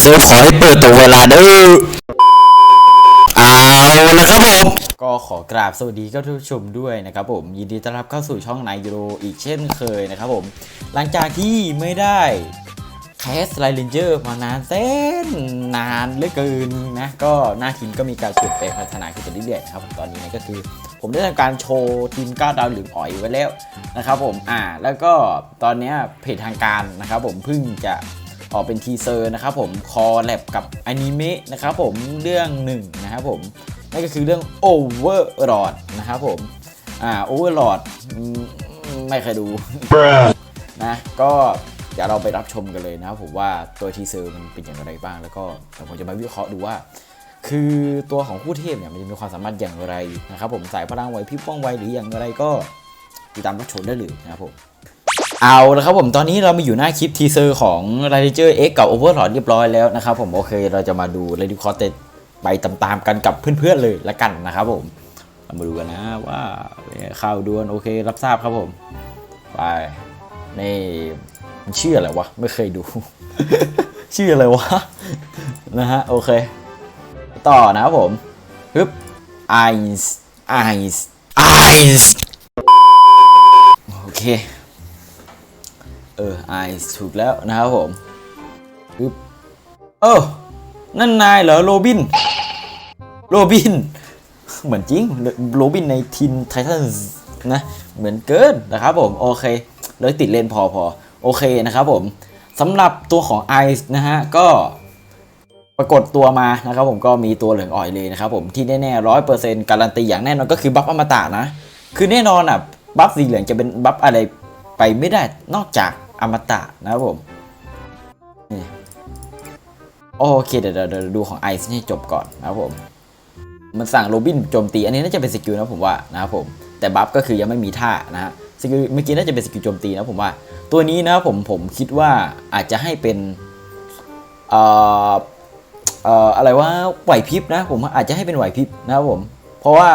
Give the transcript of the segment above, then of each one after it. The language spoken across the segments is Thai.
เซิร์ฟขอให้เปิดตรงเวลาเด้อเอาละครับผม ก็ขอกราบสวัสดีก็ทุกผู้ชมด้วยนะครับผม ยินดีต้อนรับเข้าสู่ช่องนายูโรอีกเช่นเคยนะครับผม หลังจากที่ไม่ได้แคสไลเลนเจอร์มานานแสนนานเหลือเกินนะ ก็หน้าทีมก็มีการเปลี่ยนแปพัฒนาขึ้นเรื่อยๆนะครับผมตอนนี้ก็คือ ผมได้ทำการโชว์ทีมก้าวดาวหรืออ่อยไว้แล้วนะครับผมอ่าแล้วก็ตอนนี้เพจทางการนะครับผมเพิ่งจะ ออกเป็นทีเซอร์นะครับผมคอแลบกับอนิเมะนะครับผมเรื่องหนึ่งนะครับผมนั่นก็คือเรื่อง Overlord นะครับผมอ่า Overlord อืมไม่เคยดูนะก็เดี๋ยวเราไปรับชมกันเลยนะครับผมว่าตัวทีเซอร์มันเป็นอย่างไรบ้าง แล้วก็เดี๋ยวผมจะมาวิเคราะห์ดูว่า คือตัวของผู้เทพเนี่ยมันจะมีความสามารถอย่างไรนะครับผมสายพลังไหวพริบว่องไวหรืออย่างไรก็ติดตามรับชมได้เลยนะครับผม เอาละครับผมตอนนี้เรามาอยู่หน้าคลิปทีเซอร์ของ r a d i g e r X กับ Overlord เรียบร้อยแล้วนะครับผมโอเคเราจะมาดู r a d i c o s ไปตามๆกันกับเพื่อนๆเลยละกันนะครับผมเรามาดูกันนะว่าข่าวด่วนโอเครับทราบครับผมไปนี่มันชื่ออะไรวะ ไม่เคยดู ชื่ออะไรวะ นะฮะ โอเค ต่อนะครับผมฮึบ eyes eyes eyes โอเค เออ eyes ถูกแล้วนะครับผมฮึบเออ นั่นนายเหรอโรบิน โรบิน เหมือนจริง โรบินในทีมไททันนะ เหมือนเกินนะครับผม โอเค เลยติดเลนพอพอโอเคนะครับผมสำหรับตัวของ Ice นะฮะ ก็ปรากฏตัวมานะครับผมก็มีตัวเหลืองอ่อยเลยนะครับผมที่แน่ๆร้อยเปอร์เซ็นต์การันตีอย่างแน่นอนก็คือบัฟอมตะนะ คือแน่นอนอะบัฟสีเหลืองจะเป็นบัฟอะไรไปไม่ได้นอกจาก อมตะนะครับผมนี่โอเคเดี๋ยวเดี๋ยวเดี๋ยวดูของไอซ์ให้จบก่อนนะครับผม มันสั่งโรบินโจมตี อันนี้น่าจะเป็นสกิลนะผมว่านะครับผม แต่บัฟก็คือยังไม่มีท่านะฮะสกิลเมื่อกี้น่าจะเป็นสกิลโจมตีนะผมว่า ตัวนี้นะครับผมผมคิดว่าอาจจะให้เป็นเอ่อเอ่ออะไรว่าไหวพริบนะผมอาจจะให้เป็นไหวพริบนะครับผม เพราะว่า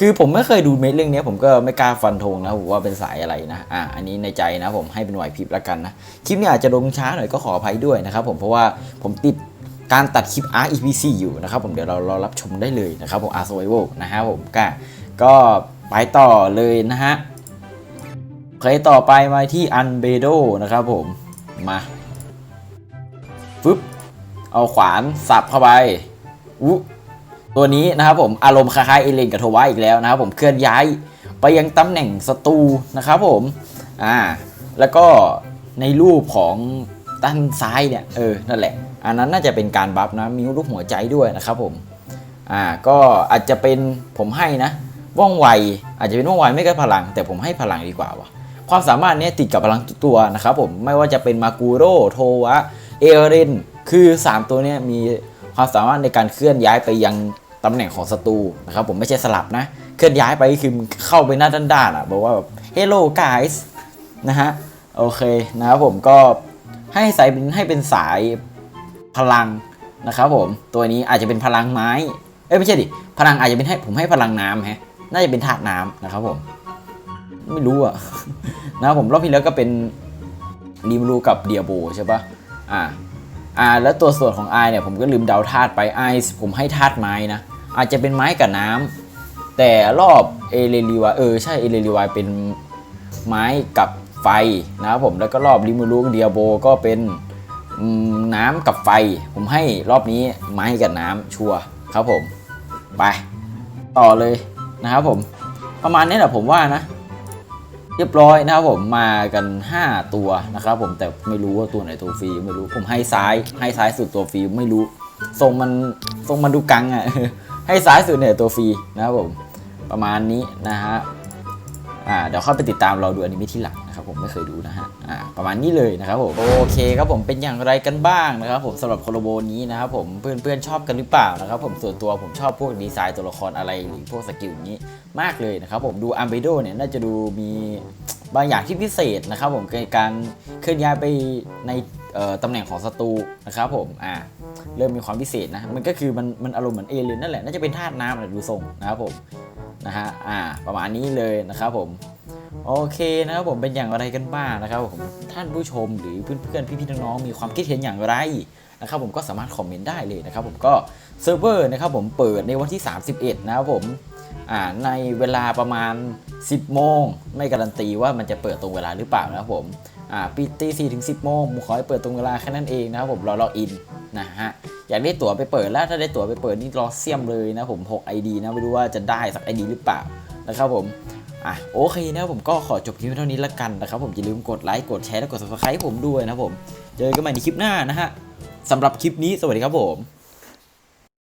คือผมไม่เคยดูเมทเรื่องนี้ผมก็ไม่กล้าฟันธงนะผมว่าเป็นสายอะไรนะอะอันนี้ในใจนะผมให้เป็นไหวพริบแล้วกันนะคลิปนี้อาจจะลงช้าหน่อยก็ขออภัยด้วยนะครับผมเพราะว่าผมติดการตัดคลิป R EPC อยู่นะครับผมเดี๋ยวเรารอรับชมได้เลยนะครับผม R Survival นะฮะผมก็ก็ไปต่อเลยนะฮะเคยต่อไปมาที่อันเบโดนะครับผมมาฟึบเอาขวานสับเข้าไป อุ ตัวนี้นะครับผมอารมณ์คล้ายๆเอเลนกับโทวะอีกแล้วนะครับผมเคลื่อนย้ายไปยังตำแหน่งศัตรูนะครับผมอ่าแล้วก็ในรูปของด้านซ้ายเนี่ยเออนั่นแหละ อันนั้นน่าจะเป็นการบัฟนะมีรูปหัวใจด้วยนะครับผมอ่าก็อาจจะเป็นผมให้นะว่องไวอาจจะเป็นว่องไวไม่ก็พลัง แต่ผมให้พลังดีกว่าวะความสามารถเนี้ยติดกับพลังตัวนะครับผมไม่ว่าจะเป็นมากูโรโทวะเอเรนคือ 3 ตัวเนี้ยมีความสามารถในการเคลื่อนย้ายไปยัง ตำแหน่งของศัตรูนะครับผมไม่ใช่สลับนะ เคลื่อนย้ายไปคือเข้าไปหน้าด้านๆอะบอกว่าแบบ hello guys นะฮะโอเคนะครับผมก็ให้ส่เป็นให้เป็นสายพลังนะครับผมตัวนี้อาจจะเป็นพลังไม้เอ้ยไม่ใช่ดิพลังอาจจะเป็นให้ผมให้พลังน้ำฮะน่าจะเป็นธาตุน้ำนะครับผมไม่รู้อะนะครับผมรอบที่แล้วก็เป็นรีมรูกับเดียโบใช่ปะอ่าอ่าแล้วตัวส่วนของไอเนี่ยผมก็ลืมเดาธาตุไปไอผมให้ธาตุไม้นะ อาจจะเป็นไม้กับน้ำแต่รอบเอเลรีวาเออใช่เอเลรีวาเป็นไม้กับไฟนะครับผมแล้วก็รอบริมูลูเดียโบก็เป็นน้ำกับไฟ ผมให้รอบนี้ไม้กับน้ำชัวครับผมไปต่อเลยนะครับผมประมาณนี้แหละผมว่านะ เรียบร้อยนะครับผมมากัน 5 ตัวนะครับผมแต่ไม่รู้ว่าตัวไหนตัวฟรีไม่รู้ผมให้ซ้ายให้ซ้ายสุดตัวฟรีไม่รู้ทรงมันทรงมันดูกังอะ่ะ ให้ซ้ายสุดเนี่ยตัวฟรีนะครับผมประมาณนี้นะฮะอ่าเดี๋ยวเข้าไปติดตามเราดูอนิเมะที่หลังนะครับผมไม่เคยดูนะฮะอ่าประมาณนี้เลยนะครับผมโอเคครับผมเป็นอย่างไรกันบ้างนะครับผมสำหรับโคโลโบนี้นะครับผมเพื่อนๆชอบกันหรือเปล่านะครับผมส่วนตัวผมชอบพวกดีไซน์ตัวละครอะไรหรือพวกสกิลอย่างนี้มากเลยนะครับผมดูอัมเบโดเนี่ยน่าจะดูมีบางอย่างที่พิเศษนะครับผมการเคลื่อนย้ายไปใน ตำแหน่งของศัตรูนะครับผมอ่าเริ่มมีความพิเศษนะมันก็คือมันมันอารมณ์เหมือนเอเลียนนั่นแหละน่าจะเป็นธาตุน้ำแหละดูทรงนะครับผมนะฮะอ่าประมาณนี้เลยนะครับผมโอเคนะครับผมเป็นอย่างไรกันบ้างนะครับผมท่านผู้ชมหรือเพื่อนๆพี่ๆน้องๆมีความคิดเห็นอย่างไรนะครับผมก็สามารถคอมเมนต์ได้เลยนะครับผมก็เซิร์ฟเวอร์นะครับผมเปิดในวันที่ 31 นะครับผมอ่าในเวลาประมาณ 10 โมง ไม่การันตีว่ามันจะเปิดตรงเวลาหรือเปล่านะครับผม อ่าปีตีสี่ถึง10โมงผมขอให้เปิดตรงเวลาแค่นั้นเองนะครับผมรอล็ออินนะฮะอยากได้ตั๋วไปเปิดแล้วถ้าได้ตั๋วไปเปิดนี่รอเสียมเลยนะผม6 ID นะไม่รู้ว่าจะได้สัก ID หรือเปล่านะครับผมอะโอเคนะผมก็ขอจบคลิปเท่านี้ละกันนะครับผมอย่าลืมกดไลค์กดแชร์และกด subscribe ผมด้วยนะผม เจอกันใหม่ในคลิปหน้านะฮะสำหรับคลิปนี้สวัสดีครับผม